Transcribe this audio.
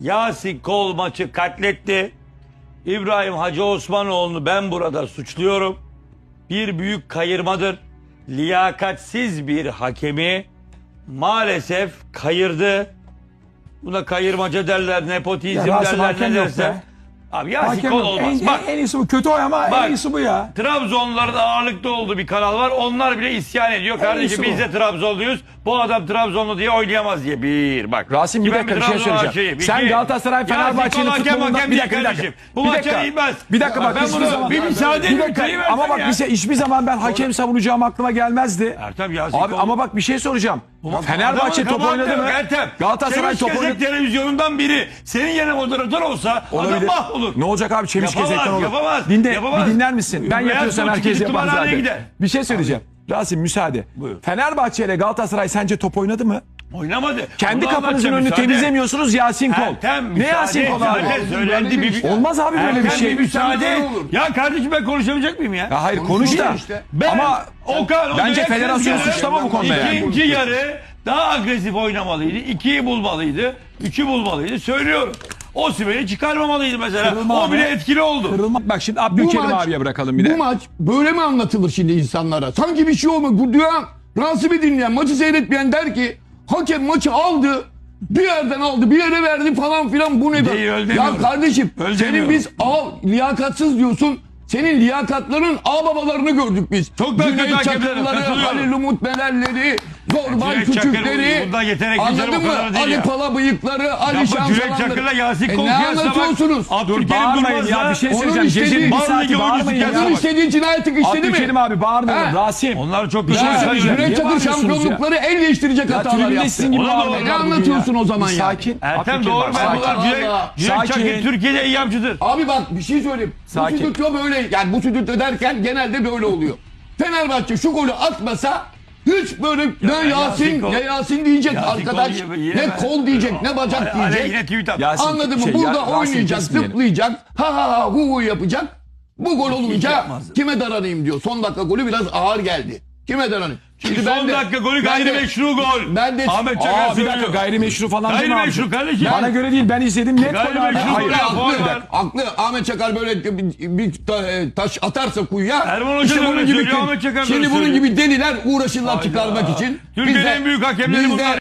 Yasin Kol maçı katletti. İbrahim Hacı Osmanoğlu'nu ben burada suçluyorum. Bir büyük kayırmadır. Liyakatsiz bir hakemi maalesef kayırdı. Buna kayırmaca derler, nepotizm derler ne derse. Abi Yasin Hakem Kol yok. olmaz. En, Bak en iyisi bu. Kötü oy ama Bak. en iyisi bu ya. Trabzonluların ağırlıkta olduğu bir kanal var. Onlar bile isyan ediyor. Kardeşim iyisi biz de Trabzonluyuz. Bu adam Trabzonlu diye oynayamaz diye. Bir bak. Rasim bir Ben dakika bir şey Trabzon söyleyeceğim. aşığıyım. Sen İki. Galatasaray Yasin Fenerbahçe'nin Kol hakem futbolundan hakem bir değil dakika bir dakika. kardeşim. Bu Bir dakika. inmez. Bir dakika bak Ben hiçbir bunu zaman bir müsaade bir edin. dakika. kayıversen Ama bak bir şey, hiçbir zaman ben hakem savunacağım aklıma gelmezdi. Ertem Yasin Abi Kol- ama bak bir şey soracağım. Fenerbahçe Adamın top oynadı mı? yok Ertem. Galatasaray top oynadı. Televizyonundan biri senin yerine moderatör olsa Olabilir. adam mahvolur. Ne olacak abi çemiş Yapamaz, gezekten olur. yapamaz, Dinle, yapamaz. bir dinler misin? Ben Beyaz yapıyorsam Koç herkes yapar tımarhaneye zaten. gider. Bir şey söyleyeceğim. Rasim müsaade. Buyur. Fenerbahçe ile Galatasaray sence top oynadı mı? Oynamadı. Kendi Onu kapınızın anlatacağım, önünü müsaade. temizlemiyorsunuz Yasin Kol. Ertem, ne müsaade, Yasin Kol abi? söylendi bir... Olmaz abi böyle bir Ertem şey. müsaade. Böyle olur. Ya kardeşim ben konuşamayacak mıyım ya? Ya hayır konuş da. İşte. Ben Ama Okan bence kızgınım. suçlama bu konuda yani. İkinci yarı daha agresif oynamalıydı. İkiyi bulmalıydı. Üçü bulmalıydı. Söylüyorum. Osimhen'i çıkarmamalıydı mesela. Kırılma o abi. bile etkili oldu. Kırılma. Bak şimdi Abdülkerim maç- abiye bırakalım bir de. Bu maç böyle mi anlatılır şimdi insanlara? Sanki bir şey olmadı. Bu duyan, Rasim'i dinleyen, maçı seyretmeyen der ki hakem maçı aldı. Bir yerden aldı, bir yere verdi falan filan. Bu ne? Değil, öyle ya demiyorum. kardeşim, Öyle senin demiyorum. biz A liyakatsız diyorsun. Senin liyakatların A babalarını gördük biz. Çok daha Cüneyt kötü hakemler, Çakırları, katılıyorum. Halil Umut Belerleri, Zorbay Cüneyt Çakır, Küçükleri. bundan canım, Anladın o mı? kadar değil Ali ya. Pala bıyıkları, Ali Şans Cüneyt. Çakır'la Yasin E Kol ne anlatıyorsunuz? Abdülkerim Bağırmayın ya bir Durmaz'la şey söyleyeceğim. istediği- Cezin bir Bazı saati ligi bağırmayın oyuncusu ya. İstediği cinayeti işledi mi? Abdülkerim abi bağırmayın. He. Rasim. Onlar çok Bir güzel şey Ya söyleyeceğim. Cüneyt Niye Çakır bağırıyorsunuz ya? şampiyonlukları el değiştirecek Ya hatalar tribünde yaptı. sizin gibi Ona bağırmayın. Ne abi anlatıyorsun o zaman Bir ya? Sakin. Ertem Abdülkerim doğru abi, ben sakin. bunlar Cüneyt, Allah. Cüneyt Sakin. Çakır Türkiye'de eyyamcıdır. Abi bak bir şey söyleyeyim. Sakin. Bu stüdyo böyle yani bu stüdyo derken genelde böyle oluyor. Fenerbahçe şu golü atmasa hiç böyle ne Yasin Yasin Kol- ne Yasin diyecek Yasin arkadaş Kol ne kol diyecek ne bacak Hala diyecek. yine tweet attı. Yasin- Anladın mı? şey, Burada ya- oynayacak, kesmeyelim. zıplayacak, ha ha ha hu hu yapacak. Bu gol olunca yapmaz. kime daranayım diyor. Son dakika golü biraz ağır geldi. Kime daranayım? Şimdi son dakika golü ben de- gayrimeşru gol. ben de- Ahmet Çakar Aa bir söylüyor. dakika gayrimeşru falan değil? Gayrimeşru kardeşim. Bana göre değil ben izledim net gol abi. Gayrimeşru Hayır. var. haklı. Ahmet Çakar böyle bir, bir ta- e, taş atarsa kuyuya. Erman Hoca da öyle söylüyor, Ahmet Çakar Şimdi bunun söylüyor. gibi deliler uğraşırlar çıkarmak için. Türkiye'nin en büyük hakemleri bunlar